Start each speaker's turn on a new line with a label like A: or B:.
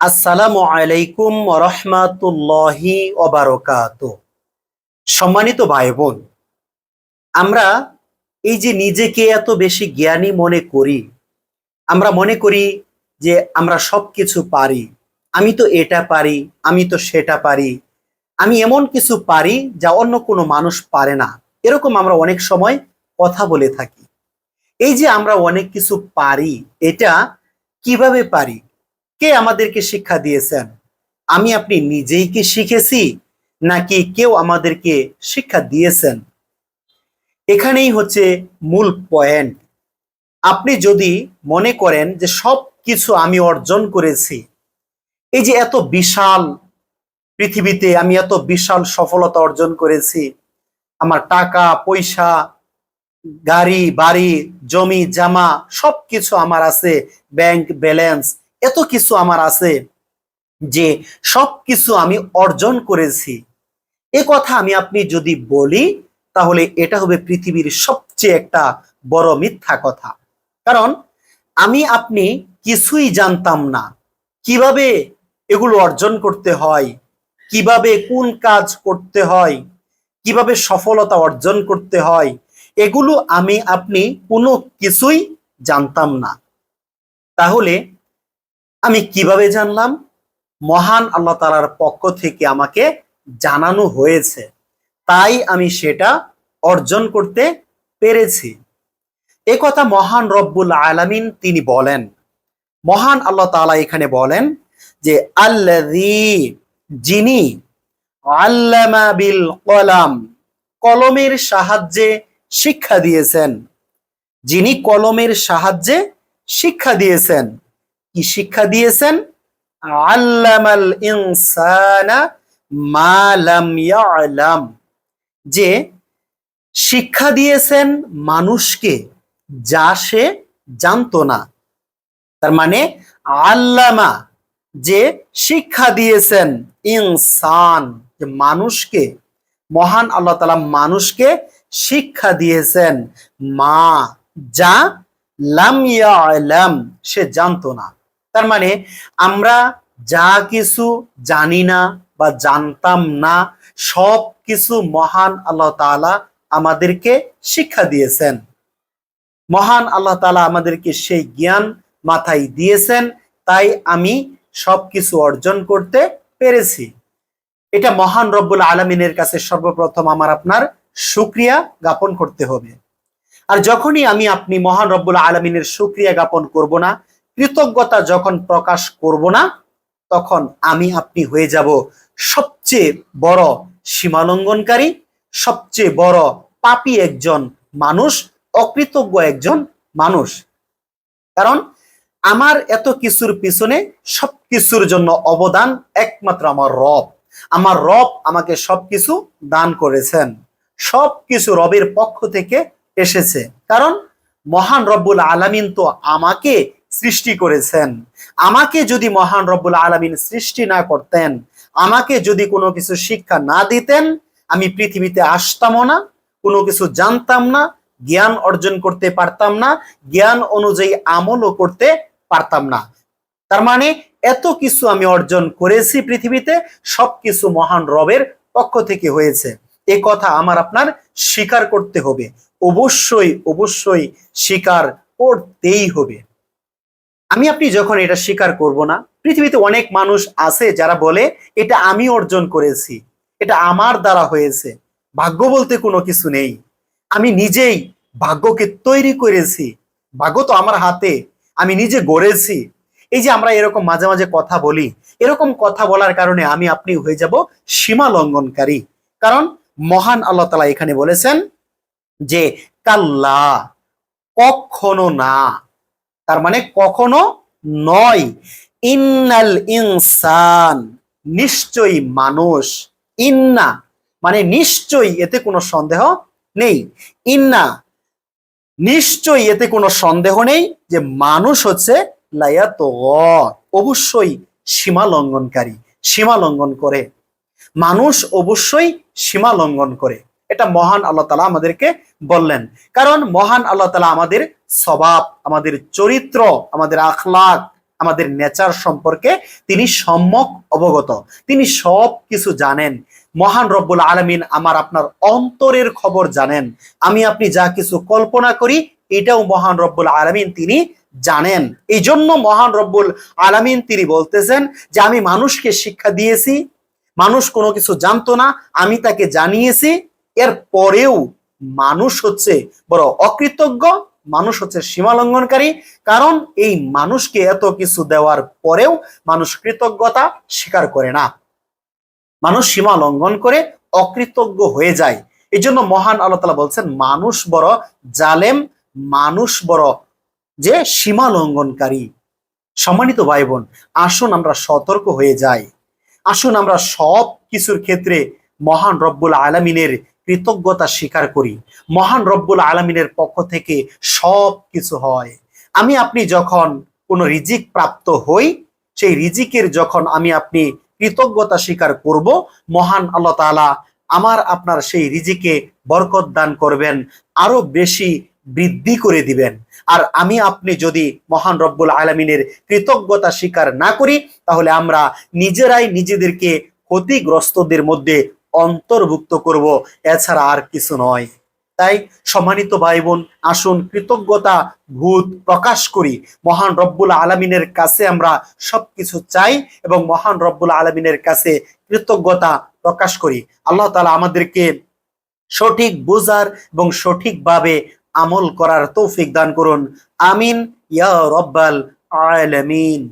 A: আসসালামু আলাইকুম রহমাতুল্লাহি ওবারকাত। সম্মানিত ভাই বোন আমরা এই যে নিজেকে এত বেশি জ্ঞানী মনে করি, আমরা মনে করি যে আমরা সব কিছু পারি, আমি তো এটা পারি, আমি তো সেটা পারি, আমি এমন কিছু পারি যা অন্য কোনো মানুষ পারে না। এরকম আমরা অনেক সময় কথা বলে থাকি। এই যে আমরা অনেক কিছু পারি, এটা কীভাবে পারি? কে আমাদেরকে শিক্ষা দিয়েছেন? আমি আপনি নিজেই কি শিখেছি, নাকি কেউ আমাদেরকে শিক্ষা দিয়েছেন? এখানেই হচ্ছে মূল পয়েন্ট আপনি যদি মনে করেন যে সব কিছু আমি অর্জন করেছি, এই যে এত বিশাল পৃথিবীতে আমি এত বিশাল সফলতা অর্জন করেছি, আমার টাকা, পয়সা, গাড়ি, বাড়ি, জমি, জামা, সবকিছু আমার আছে ব্যাংক ব্যালেন্স এত কিছু আমার আছে যে সব কিছু আমি অর্জন করেছি। এ কথা আমি আপনি যদি বলি, তাহলে এটা হবে পৃথিবীর সবচেয়ে একটা বড় মিথ্যা কথা। কারণ আমি আপনি কিছুই জানতাম না। কীভাবে এগুলো অর্জন করতে হয়? কীভাবে কোন কাজ করতে হয়? কীভাবে সফলতা অর্জন করতে হয়? এগুলো আমি আপনি কোনো কিছুই জানতাম না। তাহলে আমি কীভাবে জানলাম? মহান আল্লাহ তালার পক্ষ থেকে আমাকে জানানো হয়েছে। তাই আমি সেটা অর্জন করতে পেরেছি। এ কথা মহান রব্বুল আলামিন তিনি বলেন। মহান আল্লাহ তাআলা এখানে বলেন যে, আল্লাযী যিনি বিল কলাম, কলমের সাহায্যে শিক্ষা দিয়েছেন। যিনি কলমের সাহায্যে শিক্ষা দিয়েছেন। কি শিক্ষা দিয়েছেন? আল্লামাল ইনসানা মা লাম ইয়ালাম। যে শিক্ষা দিয়েছেন মানুষকে, যা সে জানতো না। তার মানে আল্লামা যে শিক্ষা দিয়েছেন ইনসান মানুষকে, মহান আল্লাহ তালা মানুষকে শিক্ষা দিয়েছেন মা, যা লাম সে জানতো না। তার মানে আমরা যা কিছু জানি না বা জানতাম না, সব কিছু মহান আল্লাহ তাআলা আমাদেরকে শিক্ষা দিয়েছেন। মহান আল্লাহ তাআলা আমাদেরকে সেই জ্ঞান মাথায় দিয়েছেন, তাই আমি সবকিছু অর্জন করতে পেরেছি। এটা মহান রব্বুল আলমিনের কাছে সর্বপ্রথম আমার আপনার সুক্রিয়া জ্ঞাপন করতে হবে। আর যখনই আমি আপনি মহান রব্বুল আলমিনের সুক্রিয়া জ্ঞাপন করব না কৃতজ্ঞতা যখন প্রকাশ করব না, তখন আমি আপনি হয়ে যাব সবচেয়ে বড় সীমালঙ্ঘনকারী, সবচেয়ে বড় পাপী একজন মানুষ, অকৃতজ্ঞ একজন মানুষ। কারণ আমার এত কিছুর পিছনে সব কিছুর জন্য অবদান একমাত্র আমার রব। আমার রব আমাকে সবকিছু দান করেছেন। সব কিছু রবের পক্ষ থেকে এসেছে। কারণ মহান রব্বুল আলামিন তো আমাকে সৃষ্টি করেছেন। আমাকে যদি মহান রব্বুল আলামিন সৃষ্টি না করতেন, আমাকে যদি কোনো কিছু শিক্ষা না দিতেন, আমি পৃথিবীতে আসতামও না, কোনো কিছু জানতাম না, জ্ঞান অর্জন করতে পারতাম না, জ্ঞান অনুযায়ী আমলও করতে পারতাম না। তার মানে এত কিছু আমি অর্জন করেছি পৃথিবীতে, সবকিছু মহান রবের পক্ষ থেকে হয়েছে। এ কথা আমার আপনার স্বীকার করতে হবে। অবশ্যই অবশ্যই স্বীকার করতেই হবে। আমি আপনি যখন এটা স্বীকার করব না, পৃথিবীতে অনেক মানুষ আছে যারা বলে, এটা আমি অর্জন করেছি, এটা আমার দ্বারা হয়েছে, ভাগ্য বলতে কোনো কিছু নেই। আমি নিজেই ভাগ্যকে তৈরি করেছি, ভাগ্য তো আমার হাতে, আমি নিজে গড়েছি। এই যে আমরা এরকম মাঝে মাঝে কথা বলি, এরকম কথা বলার কারণে আমি আপনি হয়ে যাব সীমা লঙ্ঘনকারী। কারণ মহান আল্লাহ তালা এখানে বলেছেন যে, কাল্লা, কখনো না। তার মানে কখনো নয়। ইন্নাল ইনসান, নিশ্চয়ই মানুষ। ইন্না মানে নিশ্চয়ই, এতে কোনো সন্দেহ নেই। ইন্না, নিশ্চয়ই, এতে কোনো সন্দেহ নেই যে মানুষ হচ্ছে লায়াত অবশ্যই সীমা লঙ্ঘনকারী, সীমা লঙ্ঘন করে। মানুষ অবশ্যই সীমা লঙ্ঘন করে। এটা মহান আল্লাহ তালা আমাদেরকে বললেন। কারণ মহান আল্লাহ তালা আমাদের স্বভাব, আমাদের চরিত্র, আমাদের আখলাক, আমাদের নেচার সম্পর্কে তিনি সম্যক অবগত। তিনি সব কিছু জানেন। মহান রব্বুল আলমিন আমার আপনার অন্তরের খবর জানেন। আমি আপনি যা কিছু কল্পনা করি, এটাও মহান রব্বুল আলমিন তিনি জানেন। এই জন্য মহান রব্বুল আলমিন তিনি বলতেছেন যে, আমি মানুষকে শিক্ষা দিয়েছি, মানুষ কোনো কিছু জানতো না, আমি তাকে জানিয়েছি এর পরেও মানুষ হচ্ছে বড় অকৃতজ্ঞ, মানুষ হচ্ছে সীমা লঙ্ঘনকারী কারণ এই মানুষকে এত কিছু দেওয়ার পরেও মানুষ কৃতজ্ঞতা স্বীকার করে না। মানুষ সীমা লঙ্ঘন করে অকৃতজ্ঞ হয়ে যায়। এই জন্য মহান আল্লাহ তালা বলছেন, মানুষ বড় জালেম, মানুষ বড় যে সীমা লঙ্ঘনকারী সম্মানিত ভাই বোন আসুন আমরা সতর্ক হয়ে যাই। আসুন আমরা সব কিছুর ক্ষেত্রে মহান রব্বুল আলমিনের কৃতজ্ঞতা স্বীকার করি। মহান রব্বুল আলমিনের পক্ষ থেকে সব কিছু হয়। আমি আপনি যখন কোনো রিজিক প্রাপ্ত হই, সেই রিজিকের যখন আমি আপনি কৃতজ্ঞতা স্বীকার করব, মহান আল্লাহ তাআলা আমার আপনার সেই রিজিকে বরকত দান করবেন, আরও বেশি বৃদ্ধি করে দিবেন। আর আমি আপনি যদি মহান রব্বুল আলমিনের কৃতজ্ঞতা স্বীকার না করি, তাহলে আমরা নিজেরাই নিজেদেরকে ক্ষতিগ্রস্তদের মধ্যে অন্তর্ভুক্ত করব, এছাড়া আর কিছু নয়। তাই সম্মানিত ভাই বোন আসুন কৃতজ্ঞতা ভূত প্রকাশ করি। মহান রব্বুল আলমিনের কাছে আমরা সবকিছু চাই এবং মহান রব্বুল আলমিনের কাছে কৃতজ্ঞতা প্রকাশ করি। আল্লাহ তালা আমাদেরকে সঠিক বোঝার এবং সঠিকভাবে আমল করার তৌফিক দান করুন। আমিন। ইয়া রব্বাল আলামিন।